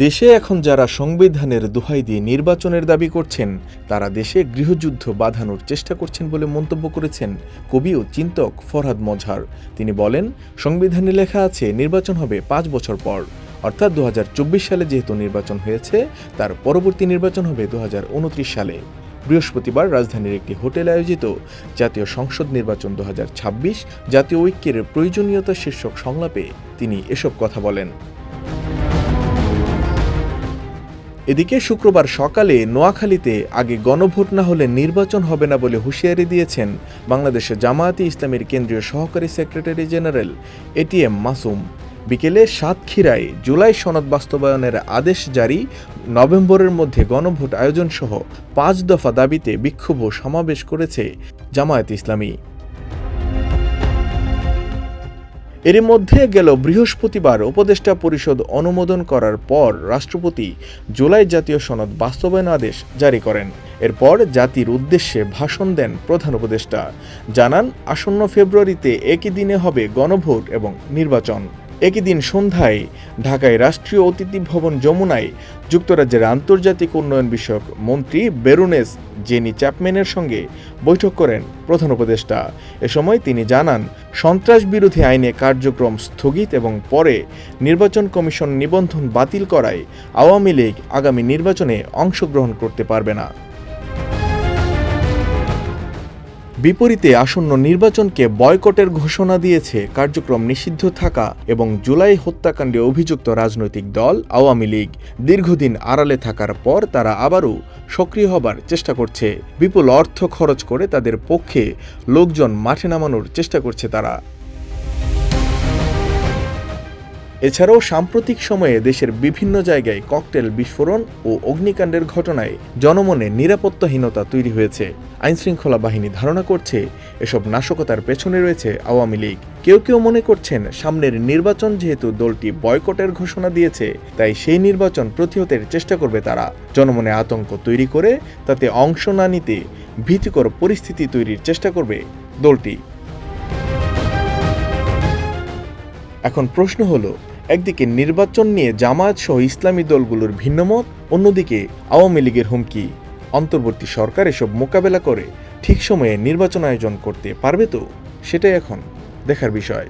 দেশে এখন যারা সংবিধানের দোহাই দিয়ে নির্বাচনের দাবি করছেন, তারা দেশে গৃহযুদ্ধ বাঁধানোর চেষ্টা করছেন বলে মন্তব্য করেছেন কবি ও চিন্তক ফরহাদ মজহার। তিনি বলেন, সংবিধানে লেখা আছে, নির্বাচন হবে পাঁচ বছর পর। অর্থাৎ দু হাজার চব্বিশ সালে যেহেতু নির্বাচন হয়েছে, তার পরবর্তী নির্বাচন হবে দু হাজার উনত্রিশ সালে। বৃহস্পতিবার রাজধানীর একটি হোটেলে আয়োজিত জাতীয় সংসদ নির্বাচন দু হাজার ছাব্বিশ জাতীয় ঐক্যের প্রয়োজনীয়তা শীর্ষক সংলাপে তিনি এসব কথা বলেন। এদিকে শুক্রবার সকালে নোয়াখালীতে আগে গণভোট না হলে নির্বাচন হবে না বলে হুঁশিয়ারি দিয়েছেন বাংলাদেশের জামায়াতে ইসলামের কেন্দ্রীয় সহকারী সেক্রেটারি জেনারেল এটিএম মাসুম। বিকেলে সাতক্ষীরায় জুলাই সনদ বাস্তবায়নের আদেশ জারি, নভেম্বরের মধ্যে গণভোট আয়োজন সহ পাঁচ দফা দাবিতে বিক্ষোভ সমাবেশ করেছে জামায়াত ইসলামী। এর মধ্যে গেল বৃহস্পতিবার উপদেষ্টা পরিষদ অনুমোদন করার পর রাষ্ট্রপতি জুলাই জাতীয় সনদ বাস্তবায়ন আদেশ জারি করেন। এরপর জাতির উদ্দেশ্যে ভাষণ দেন প্রধান উপদেষ্টা। জানান, আসন্ন ফেব্রুয়ারিতে একই দিনে হবে গণভোট এবং নির্বাচন। একই দিন সন্ধ্যায় ঢাকায় রাষ্ট্রীয় অতিথি ভবন যমুনায় যুক্তরাজ্যের আন্তর্জাতিক উন্নয়ন বিষয়ক মন্ত্রী বেরুনেস জেনি চ্যাপম্যানের সঙ্গে বৈঠক করেন প্রধান উপদেষ্টা। এ সময় তিনি জানান সন্ত্রাস বিরোধী আইনে কার্যক্রম স্থগিত এবং পরে নির্বাচন কমিশন নিবন্ধন বাতিল করায় আওয়ামী লীগ আগামী নির্বাচনে অংশগ্রহণ করতে পারবে না। বিপরীতে আসন্ন নির্বাচনকে বয়কটের ঘোষণা দিয়েছে কার্যক্রম নিষিদ্ধ থাকা এবং জুলাই হত্যাকাণ্ডে অভিযুক্ত রাজনৈতিক দল আওয়ামী লীগ। দীর্ঘদিন আড়ালে থাকার পর তারা আবারও সক্রিয় হবার চেষ্টা করছে। বিপুল অর্থ খরচ করে তাদের পক্ষে লোকজন মাঠে নামানোর চেষ্টা করছে তারা। এছাড়াও সাম্প্রতিক সময়ে দেশের বিভিন্ন জায়গায় ককটেল বিস্ফোরণ ও অগ্নিকাণ্ডের ঘটনায় জনমনে নিরাপত্তাহীনতা তৈরি হয়েছে। আইনশৃঙ্খলা বাহিনী ধারণা করছে, এসব নাশকতার পেছনে রয়েছে আওয়ামী লীগ। কেউ কেউ মনে করছেন, সামনের নির্বাচন যেহেতু দলটি বয়কটের ঘোষণা দিয়েছে, তাই সেই নির্বাচন প্রতিহতের চেষ্টা করবে তারা। জনমনে আতঙ্ক তৈরি করে তাতে অংশ না নিতে ভীতিকর পরিস্থিতি তৈরির চেষ্টা করবে দলটি। এখন প্রশ্ন হলো একদিকে নির্বাচন নিয়ে জামায়াত সহ ইসলামী দলগুলোর ভিন্নমত, অন্যদিকে আওয়ামী লীগের হুমকি। অন্তর্বর্তী সরকার এসব মোকাবেলা করে ঠিক সময়ে নির্বাচন আয়োজন করতে পারবে তো? সেটাই এখন দেখার বিষয়।